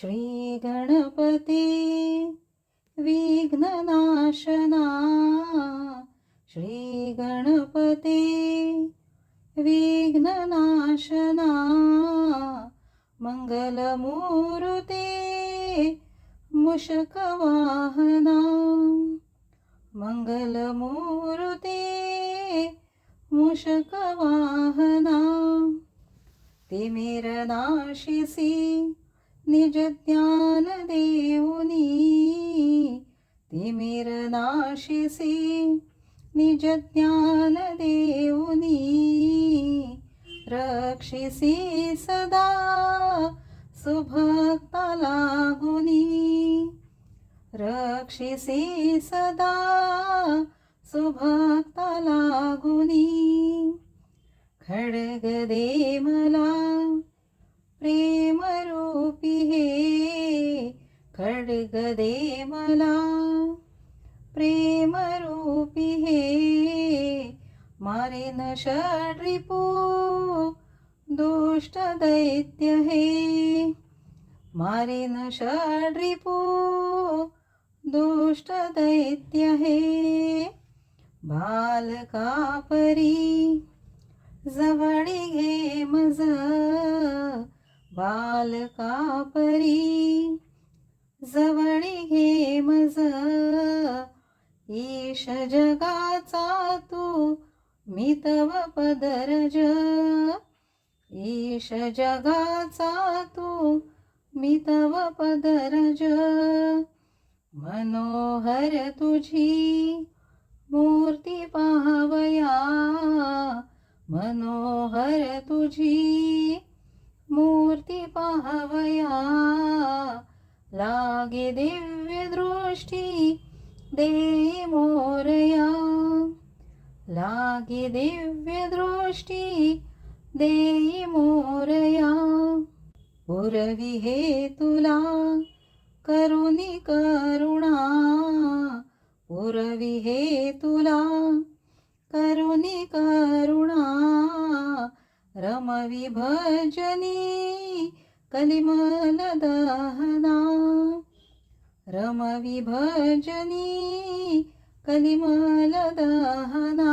श्री गणपती विघ्ननाशना श्री गणपती विघ्ननाशना मङ्गलमूर्ते मुषकवाहना मङ्गलमूर्ते मुषकवाहना तिमिरनाशिसि निजज्ञान देऊनी निज ज्ञान देऊनी रक्षिसि सदा सुभक्ता लागुनी रक्षिसि सदा सुभक्ता लागुनी खड्ग दे प्रेमरूपी हे खड्ग दे मला. प्रेमरूपी हे मारे न षड्रिपो दुष्ट दैत्य हे. मारे न षड्रिपो दुष्ट दैत्य हे. बालकापरी जवळी घे मज बालका परी जवळी घे मज. ईश जगाचा तू मितव पदरज. ईश जगाचा तू मितव पदरज. मनोहर तुझी मूर्ती पाहावया. मनोहर तुझी मूर्ती पाहावया. लागे दिव्य दृष्टी दे मोरया. लागे दिव्य दृष्टी दे मोरया. पुरवी हे तुला करुणी करुणा. पुरवी हे तुला करुणी करुणा. रमविभजनी कलिमलदहना रमविभजनी कलिमलदहना